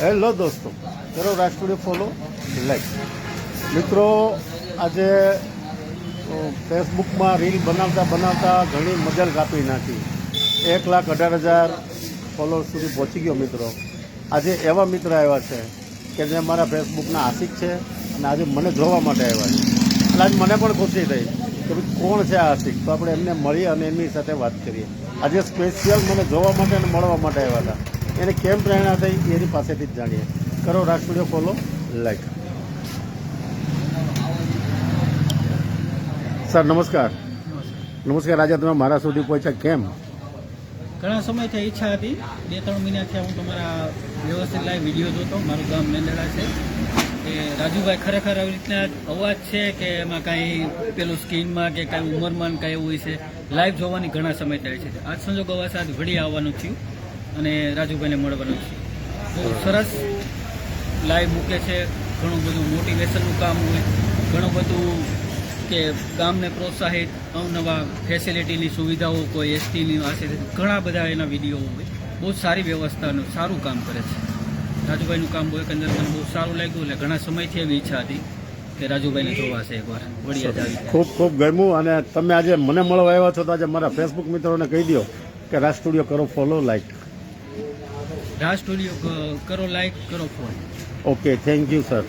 Hello દોસ્તો કરો રાષ્ટ્રીય ફોલો લાઈક મિત્રો, આજે ફેસબુકમાં રીલ બનાવતા બનાવતા ઘણી મજલ કાપી નાખી. એક લાખ અઢાર હજાર ફોલોઅર સુધી પહોંચી ગયો મિત્રો. આજે એવા મિત્ર આવ્યા છે કે જે મારા ફેસબુકના આશિક છે અને આજે મને જોવા માટે આવ્યા છે. એટલે આજ મને પણ ખુશી થઈ કે કોણ છે આ આશિક? તો આપણે એમને મળીએ અને એમની સાથે વાત કરીએ. આજે સ્પેશિયલ મને જોવા માટે અને મળવા માટે આવ્યા હતા. એને કેમ પ્રેરણા થઈ એની પાસેથી જ જાણીએ. કરો Raj studio follow like sir નમસ્કાર. નમસ્કાર આજે તમે મારા સુધી પહોંચ્યા કેમ? ઘણા સમયથી ઈચ્છા હતી. બે ત્રણ મહિનાથી હું તમારા વ્યવસ્થિત લાઈવ વીડિયો જોતો. મારું ગામ મેંદડા છે. કે રાજુભાઈ ખરેખર આવી રીતના અવાજ છે કે એમાં કાંઈ પેલું સ્કીનમાં કે કાંઈ ઉંમરમાં કાંઈ એવું હોય છે. લાઈવ જોવાની ઘણા સમય થાય છે. આજ સંજોગ અવાજ આજ વળી આવવાનું થયું. અને રાજુભાઈને મળવાનું છે. બહુ સરસ લાઈવ મૂકે છે. ઘણું બધું મોટિવેશનનું કામ હોય. ઘણું બધું કે ગામને પ્રોત્સાહિત અવનવા ફેસિલિટીની સુવિધાઓ કોઈ એસટીની પાસે ઘણા બધા એના વીડિયો હોય. બહુ સારી વ્યવસ્થાનું સારું કામ કરે છે. રાજુભાઈનું કામ બહુ એકંદર મને બહુ સારું લાગ્યું એટલે ઘણા સમયથી એવી ઈચ્છા હતી કે રાજુભાઈને જોવાશે એકવાર. વડિયા જાવી. ખૂબ ખૂબ ગમ્યું અને તમે આજે મને મળવા આવ્યા છો તો આજે મારા ફેસબુક મિત્રોને કહી દો કે રાજ સ્ટુડિયો કરો ફોલો લાઈક રાજ સ્ટુડિયો કરો લાઈક કરો phone okay thank you sir